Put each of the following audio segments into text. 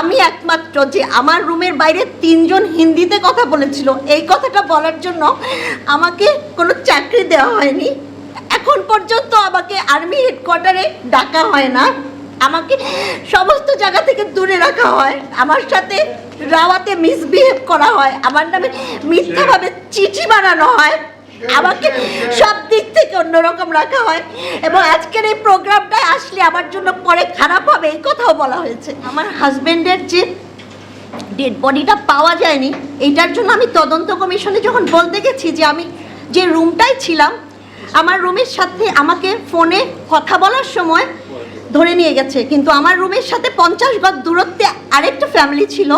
আমি একমাত্র যে আমার রুমের বাইরে তিনজন হিন্দিতে কথা বলেছিল। এই কথাটা বলার জন্য আমাকে কোনো চাকরি দেওয়া হয়নি। এখন পর্যন্ত আমাকে আর্মি হেডকোয়ার্টারে ডাকা হয় না। আমাকে সমস্ত জায়গা থেকে দূরে রাখা হয়। আমার সাথে রাওয়াতে মিসবিহেভ করা হয়। আমার নামে মিথ্যাভাবে চিঠি বানানো হয়। আমাকে সব দিক থেকে অন্যরকম রাখা হয়। এবং আজকের এই প্রোগ্রামটায় আসলে আমার জন্য পরে খারাপ হবে, এই কথাও বলা হয়েছে। আমার হাজবেন্ডের যে ডেড বডিটা পাওয়া যায়নি, এইটার জন্য আমি তদন্ত কমিশনে যখন বলতে গেছি যে আমি যে রুমটাই ছিলাম, আমার রুমের সাথে আমাকে ফোনে কথা বলার সময় ধরে নিয়ে গেছে। কিন্তু আমার রুমের সাথে পঞ্চাশ গজ দূরত্বে আরেকটা ফ্যামিলি ছিল।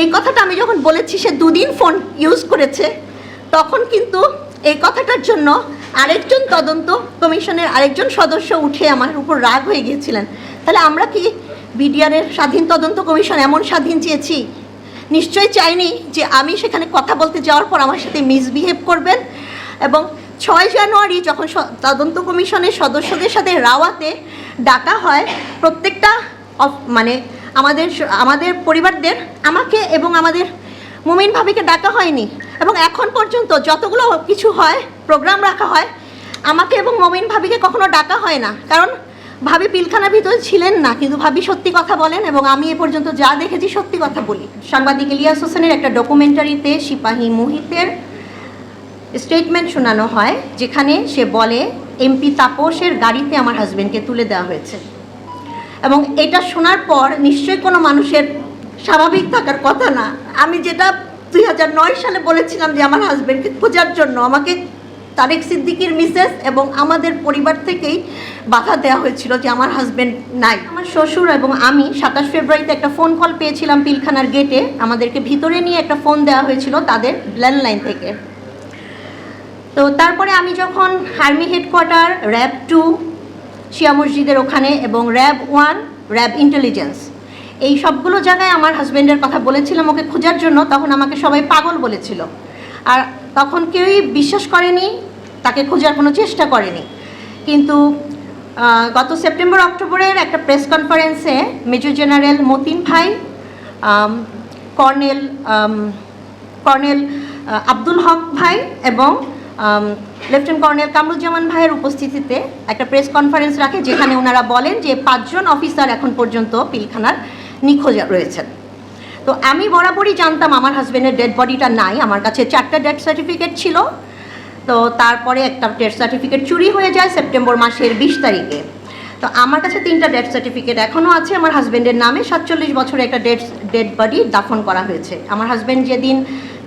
এই কথাটা আমি যখন বলেছি, সে দুদিন ফোন ইউজ করেছে। তখন কিন্তু এই কথাটার জন্য আরেকজন তদন্ত কমিশনের আরেকজন সদস্য উঠে আমার উপর রাগ হয়ে গিয়েছিলেন। তাহলে আমরা কি বিডিআরের স্বাধীন তদন্ত কমিশন এমন স্বাধীন চেয়েছি? নিশ্চয়ই চাইনি যে আমি সেখানে কথা বলতে যাওয়ার পর আমার সাথে মিসবিহেভ করবেন এবং ছয় জানুয়ারি যখন তদন্ত কমিশনের সদস্যদের সাথে রাওয়াতে ডাকা হয়, প্রত্যেকটা মানে আমাদের আমাদের পরিবারদের, আমাকে এবং আমাদের মুমিন ভাবিকে ডাকা হয়নি। এবং এখন পর্যন্ত যতগুলো কিছু হয় প্রোগ্রাম রাখা হয়, আমাকে এবং মমিন ভাবিকে কখনো ডাকা হয় না। কারণ ভাবি পিলখানার ভিতরে ছিলেন না, কিন্তু ভাবি সত্যি কথা বলেন এবং আমি এ পর্যন্ত যা দেখেছি সত্যি কথা বলি। সাংবাদিক ইলিয়াস হোসেনের একটা ডকুমেন্টারিতে সিপাহী মুহিতের স্টেটমেন্ট শোনানো হয়, যেখানে সে বলে এমপি তাপসের গাড়িতে আমার হাজব্যান্ডকে তুলে দেওয়া হয়েছে। এবং এটা শোনার পর নিশ্চয়ই কোনো মানুষের স্বাভাবিক থাকার কথা না। আমি যেটা দুই হাজার নয় সালে বলেছিলাম যে আমার হাজবেন্ডকে খোঁজার জন্য আমাকে তারেক সিদ্দিকির মিসেস এবং আমাদের পরিবার থেকেই বাধা দেওয়া হয়েছিল যে আমার হাজবেন্ড নাই। আমার শ্বশুর এবং আমি সাতাশ ফেব্রুয়ারিতে একটা ফোন কল পেয়েছিলাম পিলখানার গেটে আমাদেরকে ভিতরে নিয়ে একটা ফোন দেওয়া হয়েছিল তাদের ল্যান্ডলাইন থেকে। তো তারপরে আমি যখন আর্মি হেডকোয়ার্টার র্যাব টু শিয়া মসজিদের ওখানে এবং র্যাব ওয়ান র্যাব ইন্টেলিজেন্স এই সবগুলো জায়গায় আমার হাজব্যান্ডের কথা বলেছিলাম ওকে খোঁজার জন্য, তখন আমাকে সবাই পাগল বলেছিল। আর তখন কেউই বিশ্বাস করেনি, তাকে খোঁজার কোনো চেষ্টা করেনি। কিন্তু গত সেপ্টেম্বর, অক্টোবরের একটা প্রেস কনফারেন্সে মেজর জেনারেল মতিন ভাই কর্নেল কর্নেল আব্দুল হক ভাই এবং লেফটেন্যান্ট কর্নেল কামরুজ্জামান ভাইয়ের উপস্থিতিতে একটা প্রেস কনফারেন্স রাখে, যেখানে ওনারা বলেন যে পাঁচজন অফিসার এখন পর্যন্ত পিলখানার নিখোঁজ রয়েছেন। তো আমি বরাবরই জানতাম আমার হাজব্যান্ডের ডেড বডিটা নাই। আমার কাছে চারটা ডেথ সার্টিফিকেট ছিল। তো তারপরে একটা ডেথ সার্টিফিকেট চুরি হয়ে যায় সেপ্টেম্বর মাসের বিশ তারিখে। তো আমার কাছে তিনটা ডেথ সার্টিফিকেট এখনও আছে। আমার হাজব্যান্ডের নামে সাতচল্লিশ বছরে একটা ডেড ডেড বডি দাফন করা হয়েছে। আমার হাজব্যান্ড যেদিন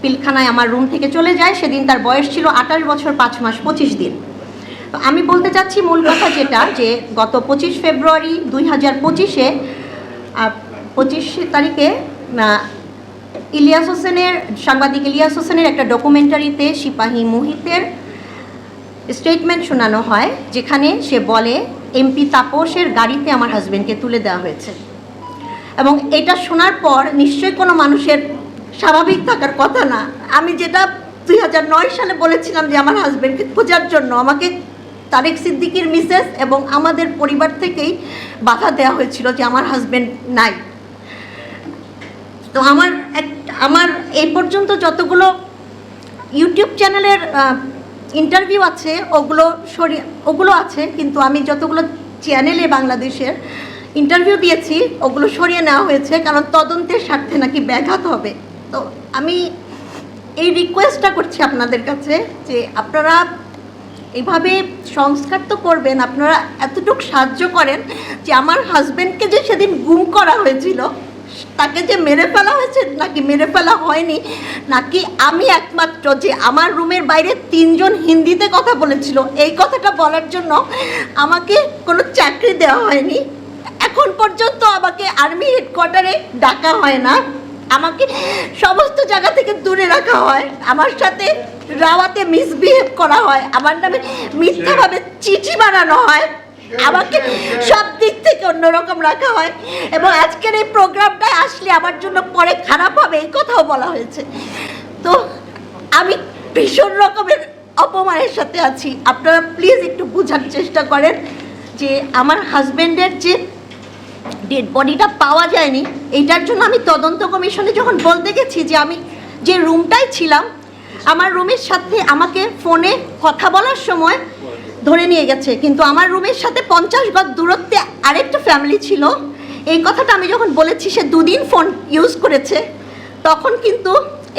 পিলখানায় আমার রুম থেকে চলে যায়, সেদিন তার বয়স ছিল আঠাশ বছর পাঁচ মাস পঁচিশ দিন। তো আমি বলতে চাচ্ছি মূল কথা যেটা, যে গত পঁচিশ ফেব্রুয়ারি দুই হাজার পঁচিশে পঁচিশ তারিখে ইলিয়াস হোসেনের, সাংবাদিক ইলিয়াস হোসেনের একটা ডকুমেন্টারিতে সিপাহী মুহিতের স্টেটমেন্ট শোনানো হয়, যেখানে সে বলে এমপি তাপসের গাড়িতে আমার হাজবেন্ডকে তুলে দেওয়া হয়েছে। এবং এটা শোনার পর নিশ্চয়ই কোনো মানুষের স্বাভাবিক থাকার কথা না। আমি যেটা দুই হাজার নয় সালে বলেছিলাম যে আমার হাজবেন্ডকে খোঁজার জন্য, আমাকে তারেক সিদ্দিকির মিসেস এবং আমাদের পরিবার থেকেই বাধা দেওয়া হয়েছিল যে আমার হাজবেন্ড নাই। তো আমার এক, আমার এই পর্যন্ত যতগুলো ইউটিউব চ্যানেলের ইন্টারভিউ আছে, ওগুলো সরিয়ে ওগুলো আছে, কিন্তু আমি যতগুলো চ্যানেলে বাংলাদেশের ইন্টারভিউ দিয়েছি, ওগুলো সরিয়ে নেওয়া হয়েছে, কারণ তদন্তের স্বার্থে নাকি ব্যাঘাত হবে। তো আমি এই রিকোয়েস্টটা করছি আপনাদের কাছে যে আপনারা এভাবে সংস্কার তো করবেন, আপনারা এতটুকু সাহায্য করেন যে আমার হাজব্যান্ডকে যে সেদিন গুম করা হয়েছিল তাকে যে মেরে ফেলা হয়েছে নাকি মেরে ফেলা হয়নি, নাকি আমি একমাত্র যে আমার রুমের বাইরে তিনজন হিন্দিতে কথা বলেছিল, এই কথাটা বলার জন্য আমাকে কোনো চাকরি দেওয়া হয়নি। এখন পর্যন্ত আমাকে আর্মি হেডকোয়ার্টারে ডাকা হয় না। আমাকে সমস্ত জায়গা থেকে দূরে রাখা হয়। আমার সাথে রাওয়াতে মিসবিহেভ করা হয়। আমার নামে মিথ্যাভাবে চিঠি বানানো হয়। আমাকে সব দিক থেকে অন্যরকম রাখা হয়। এবং আজকের এই প্রোগ্রামটায় আসলে আমার জন্য পরে খারাপ হবে, এই কথাও বলা হয়েছে। তো আমি ভীষণ রকমের অপমানের সাথে আছি। আপনারা প্লিজ একটু বোঝার চেষ্টা করেন যে আমার হাজবেন্ডের যে ডেড বডিটা পাওয়া যায়নি, এইটার জন্য আমি তদন্ত কমিশনে যখন বলতে গেছি যে আমি যে রুমটাই ছিলাম, আমার রুমের সাথে আমাকে ফোনে কথা বলার সময় ধরে নিয়ে গেছে। কিন্তু আমার রুমের সাথে পঞ্চাশ গজ দূরত্বে আরেকটা ফ্যামিলি ছিল। এই কথাটা আমি যখন বলেছি, সে দুদিন ফোন ইউজ করেছে। তখন কিন্তু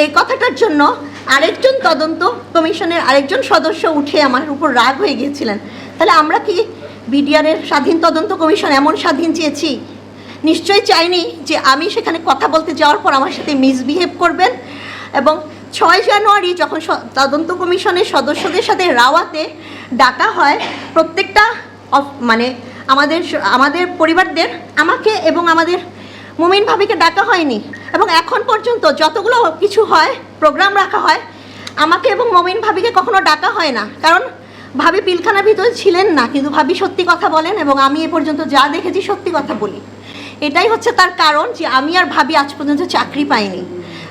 এই কথাটার জন্য আরেকজন তদন্ত কমিশনের আরেকজন সদস্য উঠে আমার উপর রাগ হয়ে গিয়েছিলেন। তাহলে আমরা কি বিডিআরের স্বাধীন তদন্ত কমিশন এমন স্বাধীন চেয়েছি? নিশ্চয়ই চাইনি যে আমি সেখানে কথা বলতে যাওয়ার পর আমার সাথে মিসবিহেভ করবেন এবং ছয় জানুয়ারি যখন তদন্ত কমিশনের সদস্যদের সাথে রাওয়াতে ডাকা হয়, প্রত্যেকটা মানে আমাদের আমাদের পরিবারদের, আমাকে এবং আমাদের মুমিন ভাবিকে ডাকা হয়নি। এবং এখন পর্যন্ত যতগুলো কিছু হয়, প্রোগ্রাম রাখা হয়, আমাকে এবং মমিন ভাবিকে কখনো ডাকা হয় না। কারণ ভাবি পিলখানার ভিতরে ছিলেন না, কিন্তু ভাবি সত্যি কথা বলেন এবং আমি এ পর্যন্ত যা দেখেছি সত্যি কথা বলি। এটাই হচ্ছে তার কারণ যে আমি আর ভাবি আজ পর্যন্ত চাকরি পাইনি।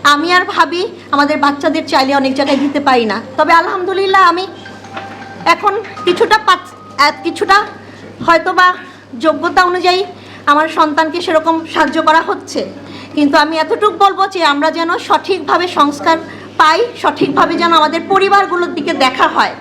আমি আর ভাবি আমাদের বাচ্চাদের চাইলে অনেক জায়গায় দিতে পারি না। তবে আলহামদুলিল্লাহ আমি এখন কিছুটা পাচ- কিছুটা হয়তো বা যোগ্যতা অনুযায়ী আমার সন্তানকে সেরকম সাহায্য করা হচ্ছে। কিন্তু আমি এতটুকু বলব যে আমরা যেন সঠিকভাবে সংস্কার পাই, সঠিকভাবে যেন আমাদের পরিবারগুলোর দিকে দেখা হয়।